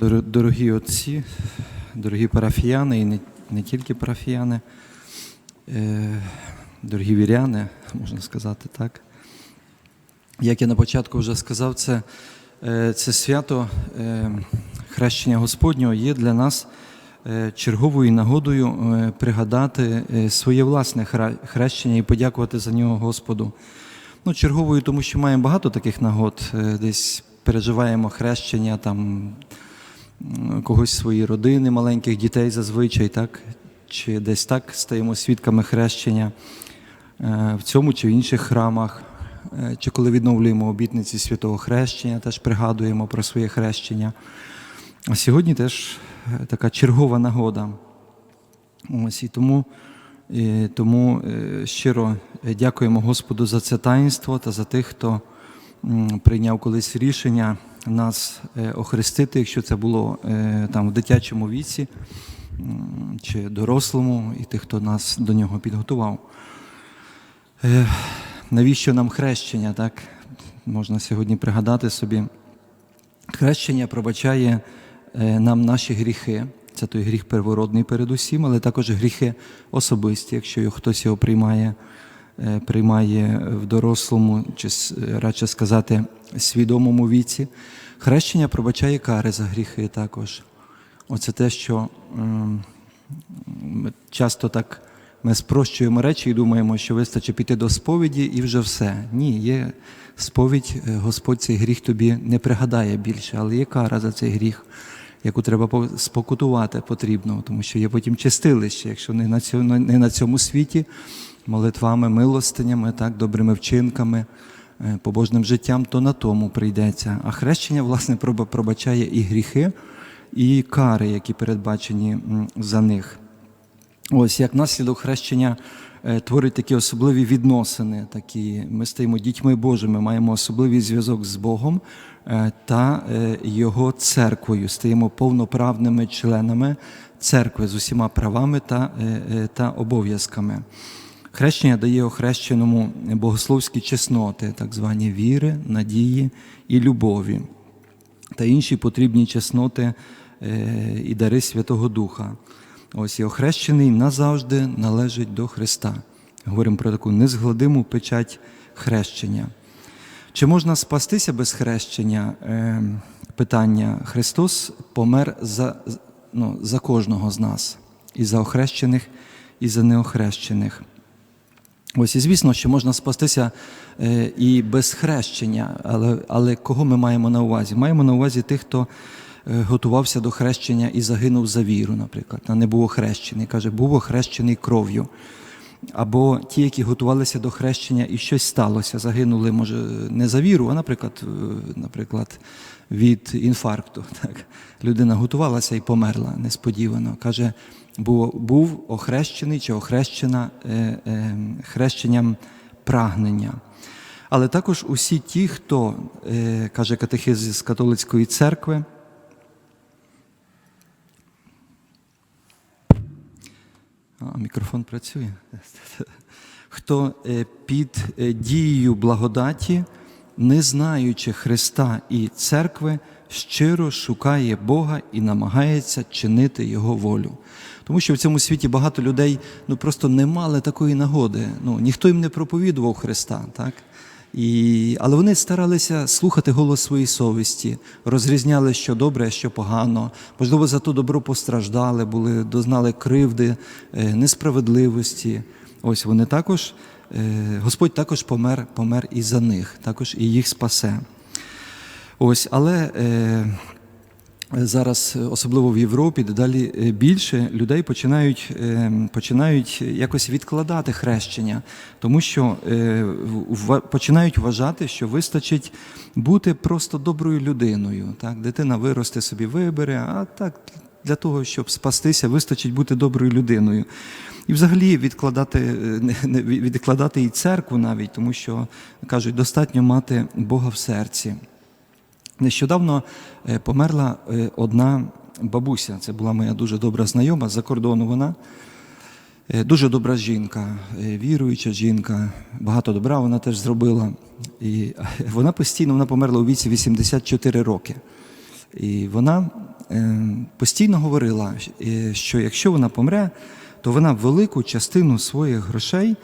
Дор- Дорогі отці, дорогі парафіяни і не, не тільки парафіяни, е, дорогі віряни, можна сказати так. Як я на початку вже сказав, це, е, це свято е, хрещення Господнього є для нас е, черговою нагодою е, пригадати е, своє власне хрещення і подякувати за нього Господу. Ну, черговою, тому що маємо багато таких нагод, е, десь переживаємо хрещення там когось свої родини, маленьких дітей зазвичай, так? чи десь так стаємо свідками хрещення е, в цьому чи в інших храмах, Е, чи коли відновлюємо обітниці святого хрещення, теж пригадуємо про своє хрещення. А сьогодні теж е, така чергова нагода. Ось і тому, і тому щиро дякуємо Господу за це таїнство та за тих, хто прийняв колись рішення нас е, охрестити, якщо це було е, там в дитячому віці чи дорослому, і тих, хто нас до нього підготував. Е, Навіщо нам хрещення? Так? Можна сьогодні пригадати собі. Хрещення пробачає нам наші гріхи. Це той гріх первородний передусім, але також гріхи особисті, якщо хтось його приймає, приймає в дорослому, чи радше сказати, свідомому віці. Хрещення пробачає кари за гріхи також. Оце те, що ем, часто так ми спрощуємо речі і думаємо, що вистачить піти до сповіді і вже все. Ні, є сповідь, е, Господь цей гріх тобі не пригадає більше, але є кара за цей гріх, яку треба спокутувати потрібно, тому що є потім чистилище, якщо не на цьому світі, молитвами, милостинями, так, добрими вчинками, е, побожним життям, то на тому прийдеться. А хрещення, власне, пробачає і гріхи, і кари, які передбачені за них. Ось як наслідок хрещення е, творить такі особливі відносини. Такі. Ми стаємо дітьми Божими, маємо особливий зв'язок з Богом е, та Його церквою. Стаємо повноправними членами церкви з усіма правами та, та обов'язками. Хрещення дає охрещеному богословські чесноти, так звані віри, надії і любові та інші потрібні чесноти е, і дари Святого Духа. Ось і охрещений назавжди належить до Христа. Говоримо про таку незгладиму печать хрещення. Чи можна спастися без хрещення? Е, Питання. Христос помер за, ну, за кожного з нас, і за охрещених, і за неохрещених. Ось і звісно, що можна спастися е, і без хрещення, але, але кого ми маємо на увазі? Маємо на увазі тих, хто е, готувався до хрещення і загинув за віру, наприклад, а не був охрещений. Каже, був охрещений кров'ю. Або ті, які готувалися до хрещення і щось сталося, загинули, може, не за віру, а, наприклад, е, наприклад, від інфаркту. Так. Людина готувалася і померла несподівано. Каже, був, був охрещений чи охрещена е, е, хрещенням прагнення. Але також усі ті, хто, е, каже катехиз з католицької церкви, А, мікрофон працює. Хто е, під е, дією благодаті, не знаючи Христа і церкви, щиро шукає Бога і намагається чинити Його волю. Тому що в цьому світі багато людей ну, просто не мали такої нагоди. Ну, ніхто їм не проповідував Христа. Так? І, але вони старалися слухати голос своєї совісті, розрізняли, що добре, що погано. Можливо, за то добро постраждали, були, дознали кривди, е, несправедливості. Ось вони також, е, Господь також помер, помер і за них, також і їх спасе. Ось, але е, зараз, особливо в Європі, дедалі е, більше людей починають, е, починають якось відкладати хрещення, тому що починають вважати, що вистачить бути просто доброю людиною. Так? Дитина виросте собі вибере, а так для того, щоб спастися, вистачить бути доброю людиною. І взагалі відкладати, відкладати і церкву навіть, тому що кажуть, достатньо мати Бога в серці. Нещодавно е, померла е, одна бабуся. Це була моя дуже добра знайома з-за кордону вона. Е, Дуже добра жінка, віруюча жінка, багато добра вона теж зробила. І вона постійно вона померла у віці 84 роки. І вона постійно говорила, що якщо вона помре, то вона велику частину своїх грошей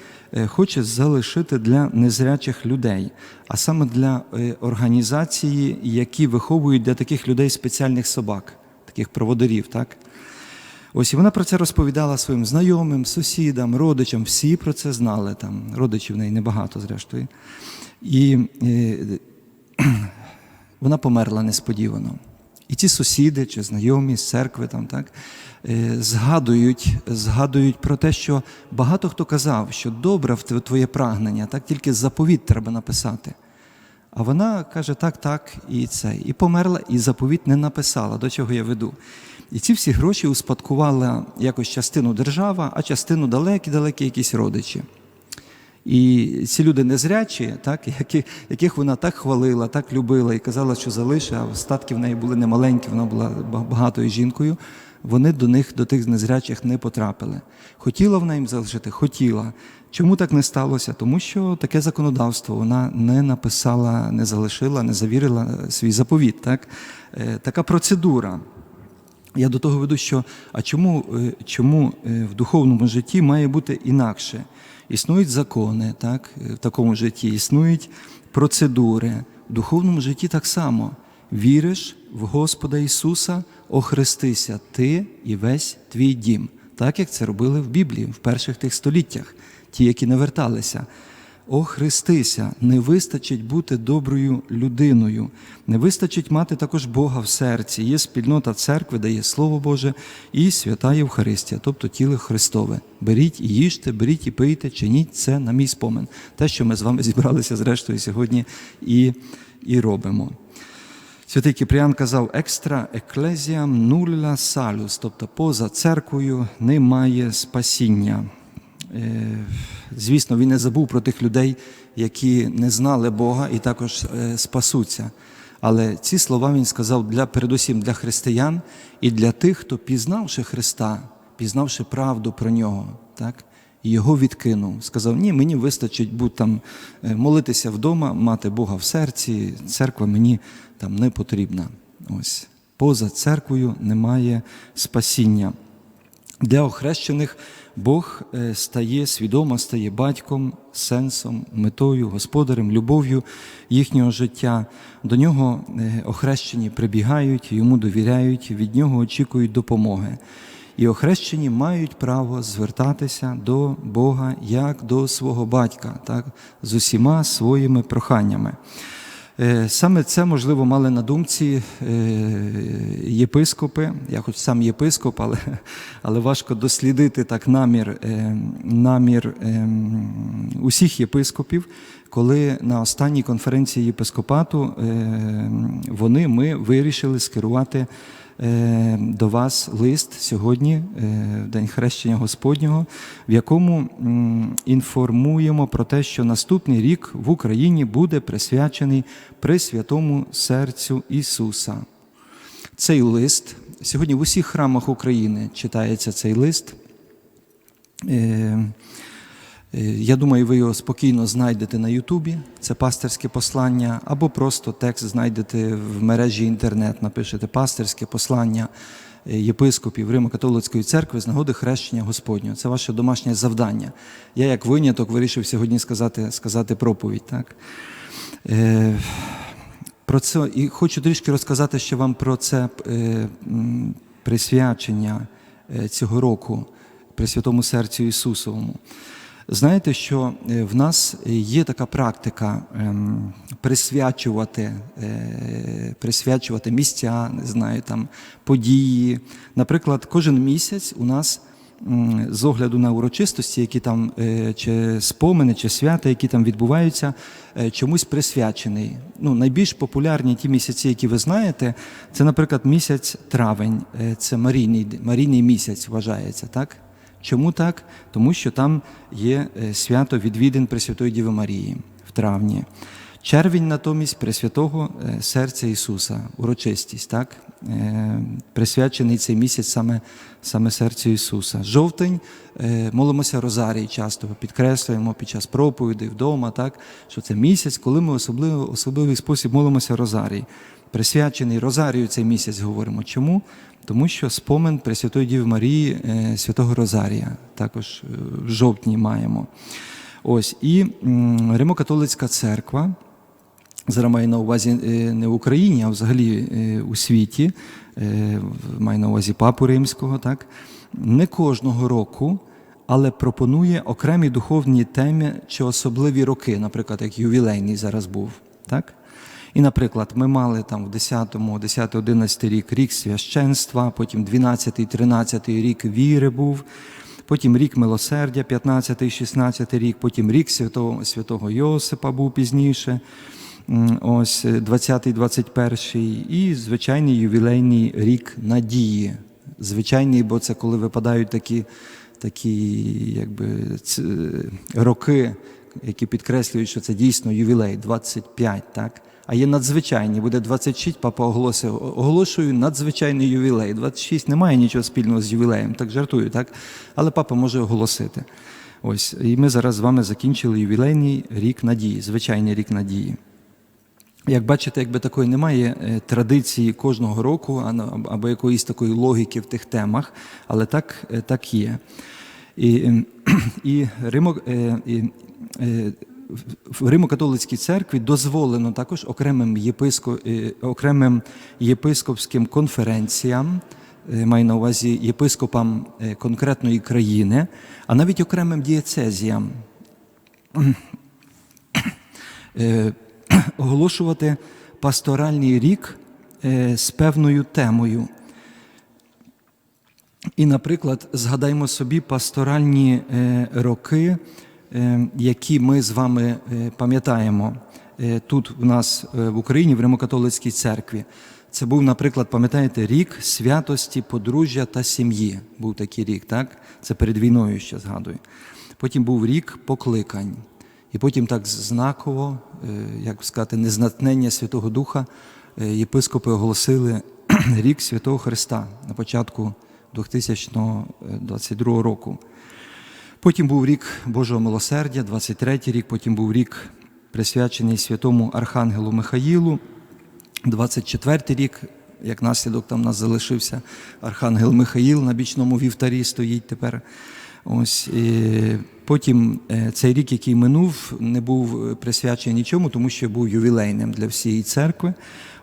хоче залишити для незрячих людей, а саме для е, організації, які виховують для таких людей спеціальних собак, таких проводирів. Так? Ось і вона про це розповідала своїм знайомим, сусідам, родичам. Всі про це знали. Там родичів в неї небагато, зрештою. І е, вона померла несподівано. І ці сусіди чи знайомі з церкви там, так, е, згадують, згадують про те, що багато хто казав, що добре в твоє прагнення, так тільки заповіт треба написати. А вона каже, так, так, і це. І померла, і заповіт не написала, до чого я веду. І ці всі гроші успадкувала якось частину держава, а частину далекі-далекі якісь родичі. І ці люди незрячі, так, які, яких вона так хвалила, так любила і казала, що залише, а статки в неї були немаленькі, вона була багатою жінкою. Вони до них, до тих незрячих, не потрапили. Хотіла вона їм залишити? Хотіла. Чому так не сталося? Тому що таке законодавство вона не написала, не залишила, не завірила свій заповіт. Так? Е, Така процедура. Я до того веду, що а чому, е, чому е, в духовному житті має бути інакше? Існують закони, так, е, в такому житті, існують процедури. В духовному житті так само. Віриш в Господа Ісуса, охрестися ти і весь твій дім, так як це робили в Біблії в перших тих століттях, ті, які не верталися. Охрестися, не вистачить бути доброю людиною, не вистачить мати також Бога в серці. Є спільнота церкви, де є Слово Боже і свята Євхаристія, тобто тіло Христове. Беріть і їжте, беріть і пийте, чиніть це на мій спомин. Те, що ми з вами зібралися зрештою сьогодні і, і робимо. Святий Кіпріан казав екстра еклезіам нуля салюс, тобто поза церквою немає спасіння. Е, Звісно, він не забув про тих людей, які не знали Бога і також е, спасуться. Але ці слова він сказав для передусім для християн і для тих, хто пізнавши Христа, пізнавши правду про нього, так, його відкинув. Сказав: ні, мені вистачить будь там е, молитися вдома, мати Бога в серці, церква мені там не потрібна. Ось поза церквою немає спасіння. Для охрещених Бог е, стає свідомо, стає батьком, сенсом, метою, господарем, любов'ю їхнього життя. До нього е, охрещені прибігають, йому довіряють, від нього очікують допомоги. І охрещені мають право звертатися до Бога як до свого батька, так, з усіма своїми проханнями. Е, Саме це, можливо, мали на думці е, єпископи. Я хоч сам єпископ, але, але важко дослідити так намір, е, намір усіх єпископів, коли на останній конференції єпископату вони ми вирішили скерувати до вас лист сьогодні, е, в День хрещення Господнього, в якому інформуємо про те, що наступний рік в Україні буде присвячений Пресвятому серцю Ісуса. Цей лист сьогодні в усіх храмах України читається цей лист. Е, Я думаю, ви його спокійно знайдете на Ютубі. Це пастирське послання, або просто текст знайдете в мережі інтернет, напишете пастирське послання е, єпископів Римо-католицької церкви з нагоди хрещення Господнього. Це ваше домашнє завдання. Я, як виняток, вирішив сьогодні сказати, сказати проповідь. Так? Е, Про це і хочу трішки розказати ще вам про це е, присвячення е, цього року Пресвятому серцю Ісусовому. Знаєте, що е, в нас є така практика ем, присвячувати, е, присвячувати місця, не знаю, там події. Наприклад, кожен місяць у нас з огляду на урочистості, які там е, чи спомини, чи свята, які там відбуваються, чомусь присвячений. Ну, найбільш популярні ті місяці, які ви знаєте, це, наприклад, місяць травень, це Марійний, Марійний місяць вважається, так? Чому так? Тому що там є е, свято відвідин Пресвятої Діви Марії в травні. Червень натомість Пресвятого е, серця Ісуса, урочистість, так? Е, Присвячений цей місяць саме, саме серцю Ісуса. Жовтень молимося Розарій часто, підкреслюємо під час проповідей вдома, так? що це місяць, коли ми особливо, особливий спосіб молимося Розарій. присвячений Розарію цей місяць говоримо. Чому? Тому що спомин Пресвятої Діви Марії е, Святого Розарія також е, в жовтні маємо. Ось і Римо-католицька церква. Зараз маю на увазі е, не в Україні, а взагалі у світі, маю на увазі Папу Римського, так? не кожного року, але пропонує окремі духовні теми чи особливі роки, наприклад, як ювілейний зараз був. Так? І, наприклад, ми мали там в 10-му, 10-11 рік рік священства, потім 12-й, 13-й рік віри був, потім рік милосердя, 15-й, 16-й рік, потім рік святого, святого Йосипа був пізніше, ось 20-й, 21-й, і звичайний ювілейний рік надії. Звичайний, бо це коли випадають такі, такі якби, ц- роки, які підкреслюють, що це дійсно ювілей 25, так? А є надзвичайні, буде 26, папа оголосив, оголошую надзвичайний ювілей. 26 немає нічого спільного з ювілеєм, так жартую, так? Але папа може оголосити. Ось, і ми зараз з вами закінчили ювілейний рік надії, звичайний рік надії. Як бачите, якби такої немає е, традиції кожного року або якоїсь такої логіки в тих темах, але так, е, так є. І, ем, і, е, і, е, в Римо-католицькій церкві дозволено також окремим, єписко, е, окремим єпископським конференціям, е, маю на увазі єпископам е, конкретної країни, а навіть окремим дієцезіям оголошувати пасторальний рік з певною темою. І, наприклад, згадаймо собі пасторальні роки, які ми з вами е, пам'ятаємо е, тут в нас е, в Україні, в Римокатолицькій церкві. Це був, наприклад, пам'ятаєте, рік святості, подружжя та сім'ї. Був такий рік, так? Це перед війною ще згадую. Потім був рік покликань. І потім так знаково, е, як сказати, незнатнення Святого Духа, е, єпископи оголосили рік Святого Христа на початку 2022 року. Потім був рік Божого милосердя, 23-й рік, потім був рік присвячений святому Архангелу Михаїлу, 24-й рік, як наслідок там нас залишився Архангел Михаїл на бічному вівтарі стоїть тепер. Ось, і потім е, цей рік, який минув, не був е, присвячений нічому, тому що був ювілейним для всієї церкви.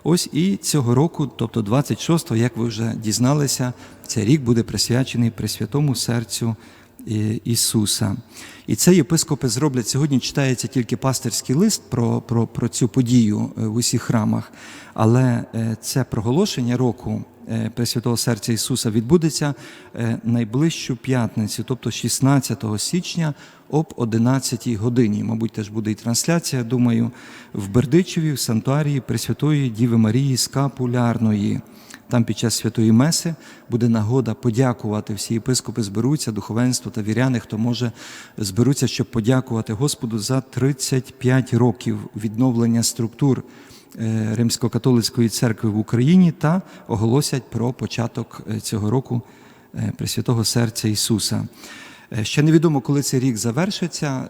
Ось і цього року, тобто 26-го, як ви вже дізналися, цей рік буде присвячений Пресвятому серцю Ісуса. І це єпископи зроблять сьогодні. Читається тільки пастирський лист про, про, про цю подію е, в усіх храмах, але е, це проголошення року е, Пресвятого серця Ісуса відбудеться найближчу п'ятницю, тобто 16 січня об 11 годині. Мабуть, теж буде і трансляція, думаю, в Бердичеві, в Сантуарії Пресвятої Діви Марії Скапулярної. Там під час святої Меси буде нагода подякувати. Всі єпископи зберуться, духовенство та віряни, хто може зберуться, щоб подякувати Господу за 35 років відновлення структур е, Римсько-католицької церкви в Україні та оголосять про початок е, цього року е, Пресвятого серця Ісуса. Ще невідомо, коли цей рік завершиться,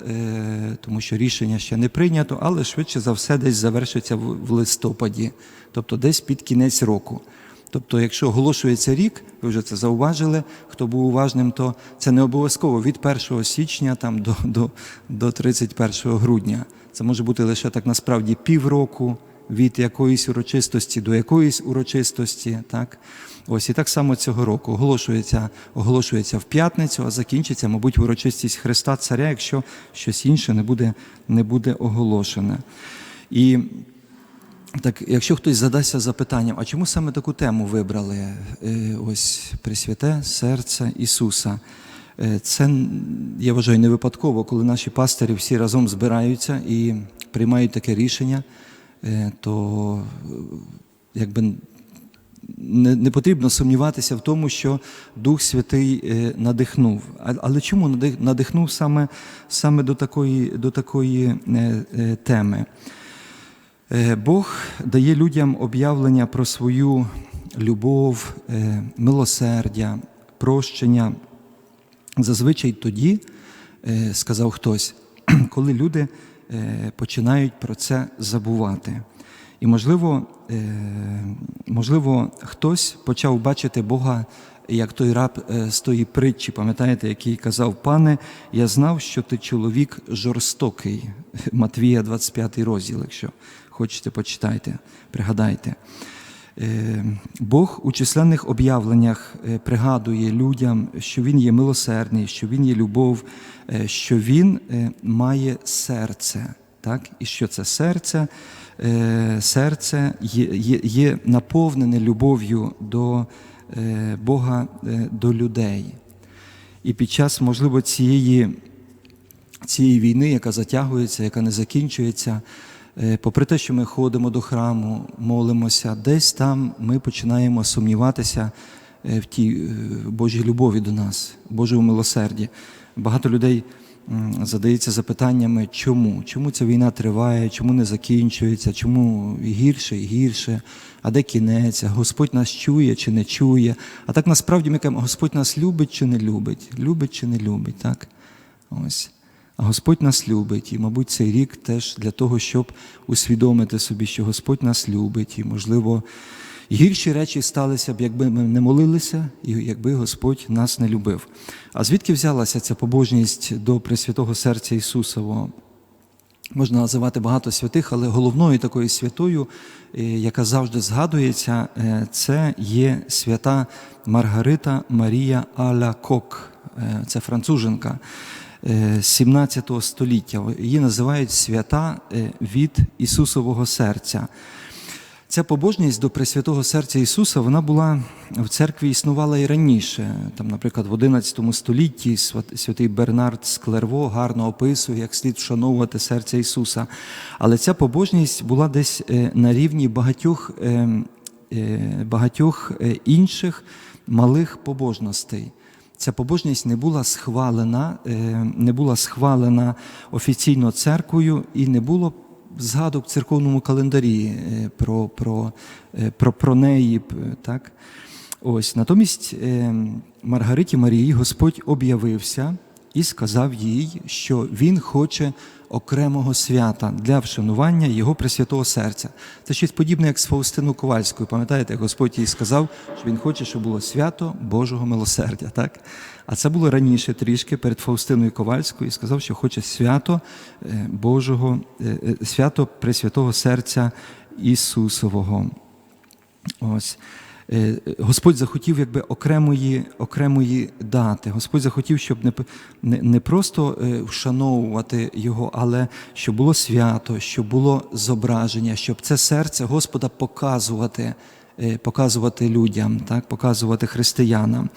тому що рішення ще не прийнято, але швидше за все десь завершиться в листопаді, тобто десь під кінець року. Тобто, якщо оголошується рік, ви вже це зауважили, хто був уважним, то це не обов'язково від 1 січня там, до, до, до 31 грудня. Це може бути лише так насправді півроку від якоїсь урочистості до якоїсь урочистості. Так? Ось і так само цього року оголошується, оголошується в п'ятницю, а закінчиться, мабуть, урочистість Христа Царя, якщо щось інше не буде, не буде оголошене. І так, якщо хтось задасться запитанням, а чому саме таку тему вибрали? Е, Ось Пресвяте серце Ісуса. Е, Це, я вважаю, не випадково, коли наші пастирі всі разом збираються і приймають таке рішення, е, то якби не, не потрібно сумніватися в тому, що Дух Святий надихнув. Але чому надихнув саме, саме до такої, до такої теми? Е, Бог дає людям об'явлення про свою любов, е, милосердя, прощення. Зазвичай тоді, е, сказав хтось, коли люди починають про це забувати. І, можливо, можливо, хтось почав бачити Бога як той раб з тої притчі, пам'ятаєте, який казав, пане, я знав, що ти чоловік жорстокий. Матвія, 25 розділ, якщо хочете, почитайте, пригадайте. Е, Бог у численних об'явленнях е, пригадує людям, що Він є милосердний, що Він є любов, е, що Він має серце. Так? І що це серце? Серце є, є, є наповнене любов'ю до Бога, до людей. І під час, можливо, цієї, цієї війни, яка затягується, яка не закінчується, попри те, що ми ходимо до храму, молимося, десь там ми починаємо сумніватися е, в тій е, Божій любові до нас, Божому милосерді. Багато людей задається запитаннями, чому? Чому ця війна триває, чому не закінчується, чому гірше і гірше, а де кінець, Господь нас чує чи не чує. А так насправді ми кажемо, Господь нас любить чи не любить, любить чи не любить, так? Ось. Господь нас любить, і, мабуть, цей рік теж для того, щоб усвідомити собі, що Господь нас любить, і, можливо, гірші речі сталися б, якби ми не молилися, і якби Господь нас не любив. А звідки взялася ця побожність до Пресвятого серця Ісусового? Можна називати багато святих, але головною такою святою, е, яка завжди згадується, е, це є свята Маргарита Марія Аля Кок. Е, Це француженка 17 століття. Її називають свята е, від Ісусового серця. Ця побожність до Пресвятого серця Ісуса вона була в церкві існувала і раніше. Там, наприклад, в 11 столітті святий Бернард з Клерво гарно описує, як слід вшановувати серце Ісуса. Але ця побожність була десь е, на рівні багатьох, е, е, багатьох е, інших малих побожностей. Ця побожність не була схвалена, е, не була схвалена офіційно церквою і не було згадок в церковному календарі е, про, про, е, про, про неї. Так? Ось, натомість Маргариті Марії Господь об'явився і сказав їй, що Він хоче окремого свята для вшанування Його Пресвятого Серця. Це щось подібне, як з Фаустину Ковальською. Пам'ятаєте, Господь їй сказав, що Він хоче, щоб було свято Божого милосердя. Так? А це було раніше трішки перед Фаустиною Ковальською і сказав, що хоче свято е, Божого, е, е, свято Пресвятого Серця Ісусового. Ось. Е, Господь захотів якби окремої, окремої дати. Господь захотів, щоб не, не, не просто е, вшановувати його, але щоб було свято, щоб було зображення, щоб це серце Господа показувати, е, показувати людям, так, показувати християнам.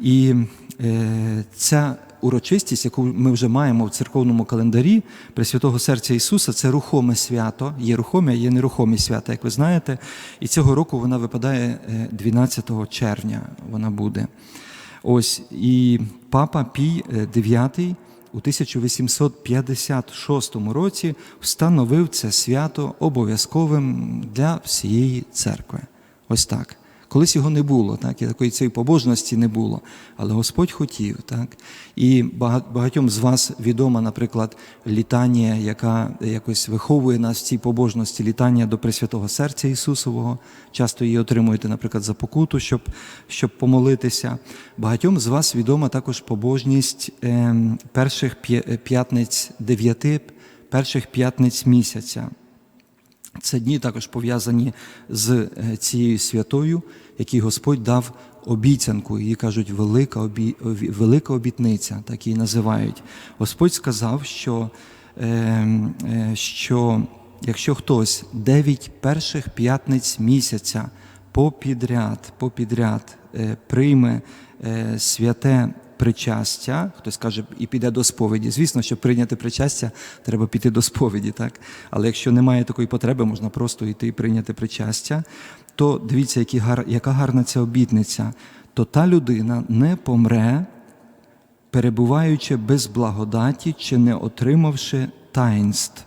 І е, ця урочистість, яку ми вже маємо в церковному календарі Пресвятого серця Ісуса, це рухоме свято. Є рухомі, а є нерухомі свята, як ви знаєте. І цього року вона випадає е, 12 червня. Вона буде. Ось і папа Пій е, IX у 1856 році встановив це свято обов'язковим для всієї церкви. Ось так. Колись його не було, так, і такої цієї побожності не було. Але Господь хотів, так. І багатьом з вас відома, наприклад, літанія, яка якось виховує нас в цій побожності, літання до Пресвятого Серця Ісусового. Часто її отримуєте, наприклад, за покуту, щоб, щоб помолитися. Багатьом з вас відома також побожність ем, перших п'ятниць дев'яти, перших п'ятниць місяця. Це дні також пов'язані з е, цією святою, якій Господь дав обіцянку. Її кажуть велика, обі... велика обітниця, так її називають. Господь сказав, що, е, е, що якщо хтось дев'ять перших п'ятниць місяця попідряд, попідряд е, прийме святе причастя, хтось каже, і піде до сповіді. Звісно, щоб прийняти причастя, треба піти до сповіді, так? Але якщо немає такої потреби, можна просто йти і прийняти причастя, то дивіться, які гар... яка гарна ця обітниця, то та людина не помре, перебуваючи без благодаті чи не отримавши таїнств.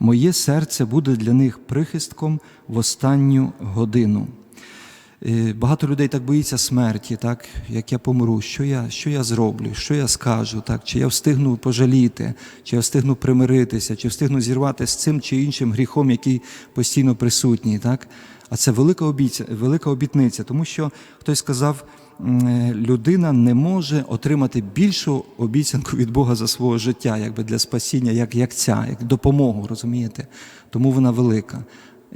Моє серце буде для них прихистком в останню годину. Е, Багато людей так боїться смерті, так як я помру, що я, що я зроблю, що я скажу, так, чи я встигну пожаліти, чи я встигну примиритися, чи встигну зірвати з цим чи іншим гріхом, який постійно присутній. Так? А це велика, обіця, велика обітниця, тому що хтось сказав, е, людина не може отримати більшу обіцянку від Бога за свого життя, якби для спасіння, як, як ця, як допомогу, розумієте? Тому вона велика.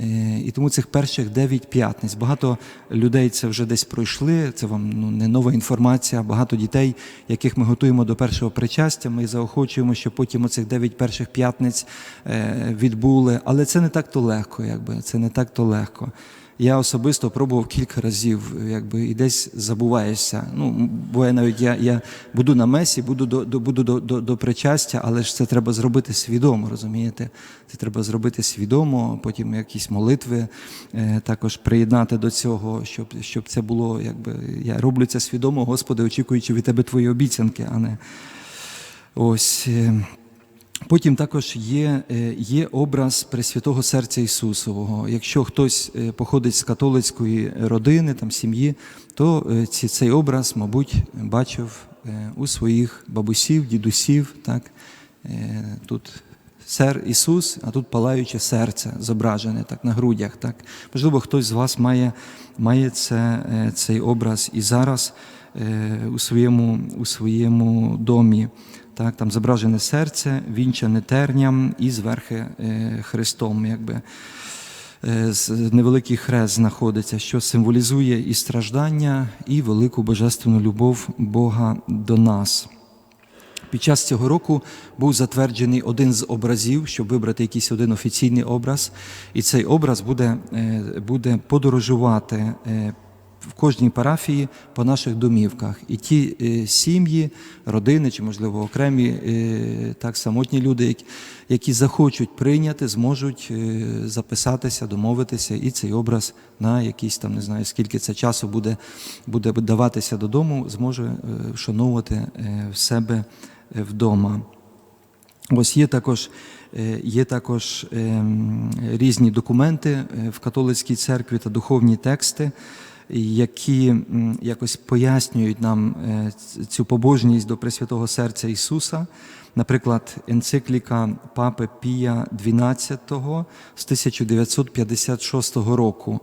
Е, І тому цих перших дев'ять п'ятниць. Багато людей це вже десь пройшли. Це вам ну, не нова інформація. Багато дітей, яких ми готуємо до першого причастя. Ми заохочуємо, щоб потім оцих дев'ять перших п'ятниць е, відбули. Але це не так то легко, якби це не так то легко. Я особисто пробував кілька разів, якби і десь забуваєшся. Ну, буває навіть я, я буду на месі, буду до, до, буду до, до, до причастя, але ж це треба зробити свідомо, розумієте? Це треба зробити свідомо, потім якісь молитви е, також приєднати до цього, щоб, щоб це було, якби я роблю це свідомо, Господи, очікуючи від Тебе Твої обіцянки, а не ось. е, Потім також є, е, є образ Пресвятого Серця Ісусового. Якщо хтось е, походить з католицької родини, там, сім'ї, то е, ці- цей образ, мабуть, бачив у своїх бабусів, дідусів. Так? Тут сер Ісус, а тут палаюче серце зображене так, на грудях. Так? Можливо, хтось з вас має, має це, цей образ і зараз у своєму, у своєму домі. Так, там зображене серце, вінчане терням і зверхи е, Христом, якби е, невеликий хрест знаходиться, що символізує і страждання, і велику божественну любов Бога до нас. Під час цього року був затверджений один з образів, щоб вибрати якийсь один офіційний образ, і цей образ буде, е, буде подорожувати в кожній парафії по наших домівках. І ті е, сім'ї, родини чи, можливо, окремі е, так самотні люди, які, захочуть прийняти, зможуть е, записатися, домовитися, і цей образ на якийсь там, не знаю, скільки це часу буде, буде даватися додому, зможе вшановувати в себе вдома. Ось є також, є також ем, різні документи в католицькій церкві та духовні тексти, які якось пояснюють нам е, цю побожність до Пресвятого Серця Ісуса. Наприклад, енцикліка Папи Пія XII з 1956 року,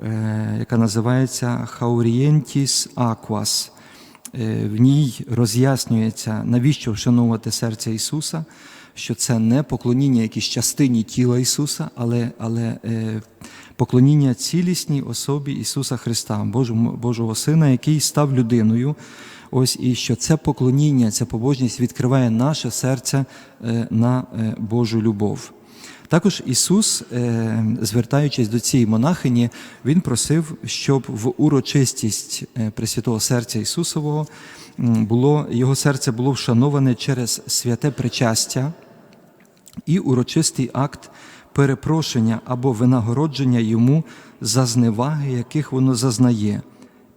е, яка називається Хаурієнтіс Aquas. Е, В ній роз'яснюється, навіщо вшановувати серце Ісуса, що це не поклоніння якійсь частині тіла Ісуса, але, але е, поклоніння цілісній особі Ісуса Христа, Божому, Божого Сина, який став людиною. Ось і що це поклоніння, ця побожність відкриває наше серце е, на е, Божу любов. Також Ісус, е, звертаючись до цієї монахині, Він просив, щоб в урочистість Пресвятого Серця Ісусового було, його серце було вшановане через святе причастя і урочистий акт перепрошення або винагородження йому за зневаги, яких воно зазнає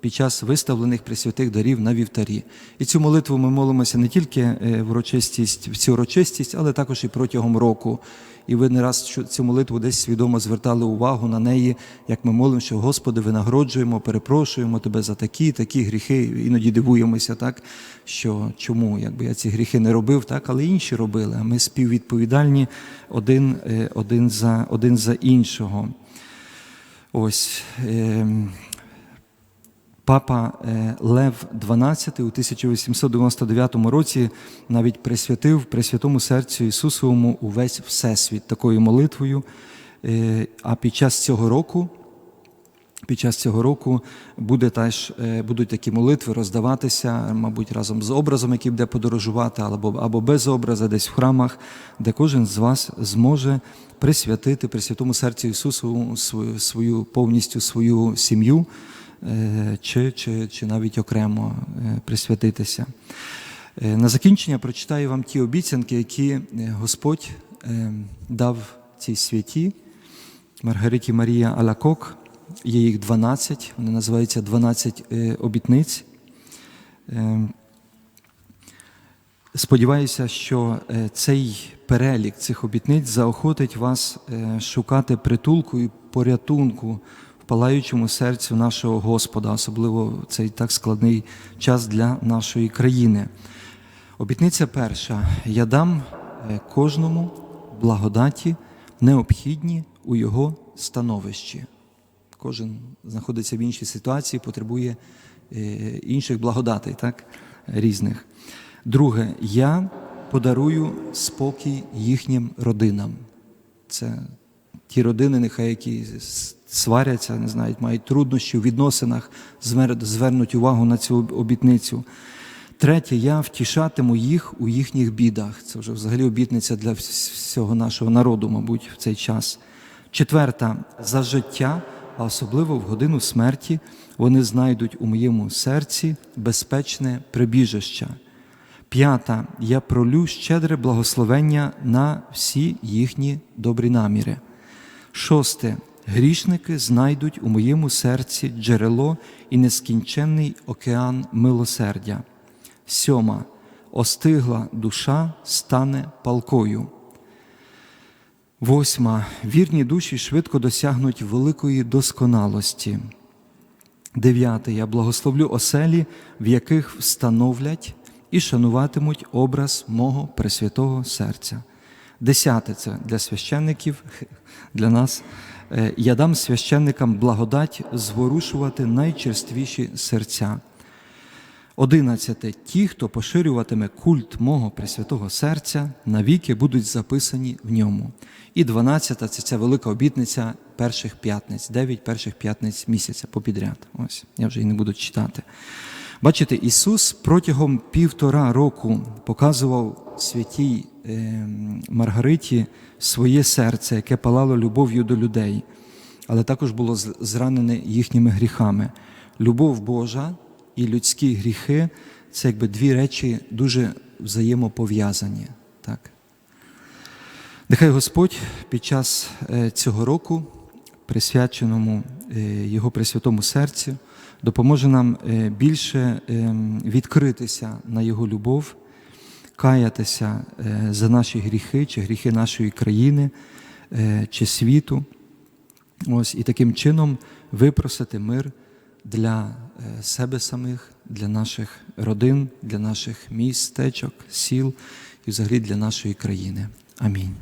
під час виставлених присвятих дарів на вівтарі. І цю молитву ми молимося не тільки е, в урочистість, в цю урочистість, але також і протягом року. І ви не раз цю- молитву десь свідомо звертали увагу на неї, як ми молимо, що Господи, винагороджуємо, перепрошуємо Тебе за такі, такі гріхи. Іноді дивуємося, так що чому, якби я ці гріхи не робив, так, але інші робили. А ми співвідповідальні один, е, один, за, один за іншого. Ось. ем, Папа е, Лев XII у 1899 році навіть присвятив Пресвятому серцю Ісусовому увесь Всесвіт такою молитвою. Е, А під час цього року, під час цього року буде теж, е, будуть такі молитви роздаватися, мабуть, разом з образом, який буде подорожувати, або, або без образа, десь в храмах, де кожен з вас зможе присвятити Пресвятому серцю Ісусу свою, свою повністю свою сім'ю чи, чи, чи навіть окремо е, присвятитися. Е, На закінчення прочитаю вам ті обіцянки, які е, Господь е, дав цій святі Маргариті Марія Алакок. Є їх 12, вони називаються 12 е, обітниць. Е, Сподіваюся, що е, цей перелік цих обітниць заохотить вас е, шукати притулку і порятунку палаючому серцю нашого Господа, особливо в цей так складний час для нашої країни. Обітниця перша: я дам е, кожному благодаті, необхідні у його становищі. Кожен знаходиться в іншій ситуації, потребує е, інших благодатей, так? різних. Друге, я подарую спокій їхнім родинам. Це ті родини, нехай які сваряться, не знаю, мають труднощі у відносинах, звернуть увагу на цю обітницю. Третє, я втішатиму їх у їхніх бідах. Це вже взагалі обітниця для всього нашого народу, мабуть, в цей час. Четверта, за життя, а особливо в годину смерті, вони знайдуть у моєму серці безпечне прибіжище. П'ята, я пролю щедре благословення на всі їхні добрі наміри. Шосте. Грішники знайдуть у моєму серці джерело і нескінченний океан милосердя. Сьома. Остигла душа стане палкою. Восьма. Вірні душі швидко досягнуть великої досконалості. Дев'яте. Я благословлю оселі, в яких встановлять і шануватимуть образ мого Пресвятого серця. Десяте це для священників, для нас. Е, Я дам священникам благодать зворушувати найчерствіші серця. Одинадцяте. Ті, хто поширюватиме культ мого Пресвятого серця, навіки будуть записані в ньому. І дванадцята це ця велика обітниця перших п'ятниць, дев'ять перших п'ятниць місяця попідряд. Ось, я вже і не буду читати. Бачите, Ісус протягом півтора року показував святій е, Маргариті своє серце, яке палало любов'ю до людей, але також було зранене їхніми гріхами. Любов Божа і людські гріхи це якби дві речі дуже взаємопов'язані. Так. Нехай Господь під час е, цього року, присвяченому е, Його Пресвятому серцю, допоможе нам е, більше е, відкритися на Його любов, каятися е, за наші гріхи чи гріхи нашої країни е, чи світу. Ось, і таким чином випросити мир для себе самих, для наших родин, для наших містечок, сіл і взагалі для нашої країни. Амінь.